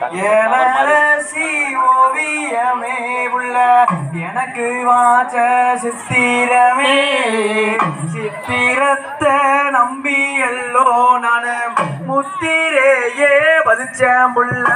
ஏலரசி ஓவியமே உள்ள எனக்கு வாச்ச சித்திரமே. சித்திரத்தை நம்பி எல்லோ நான். முத்திரையே பதிச்ச புள்ள.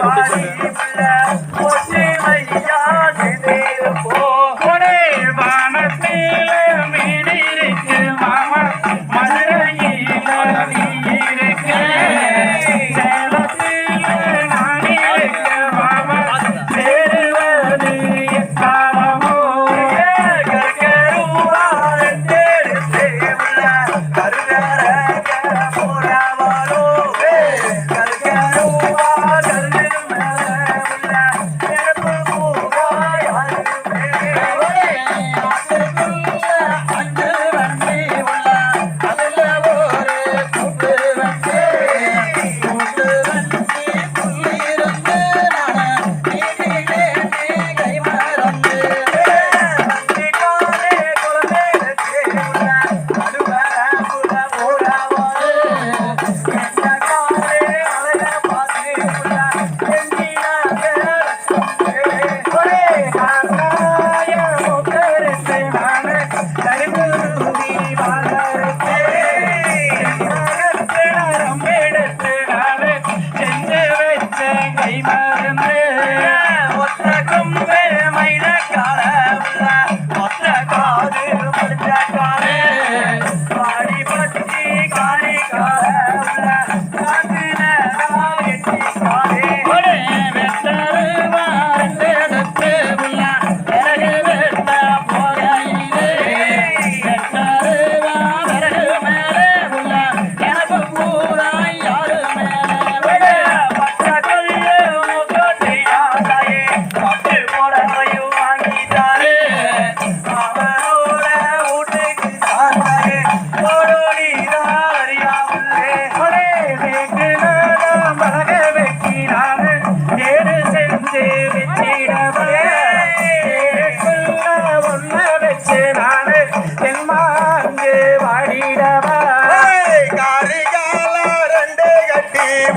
Claro, पारेगा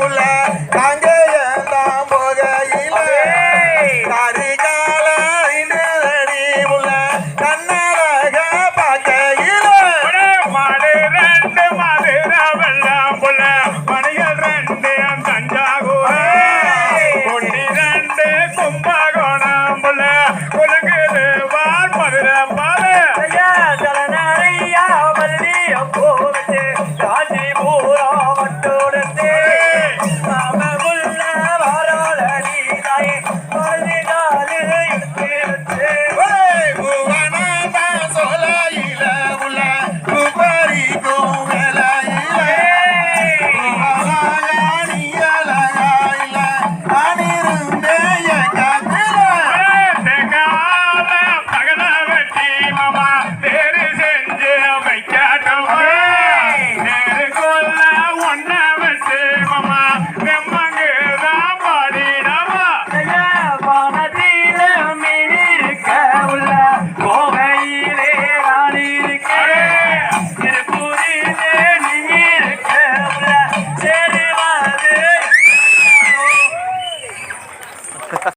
உள்ள காஞ்ச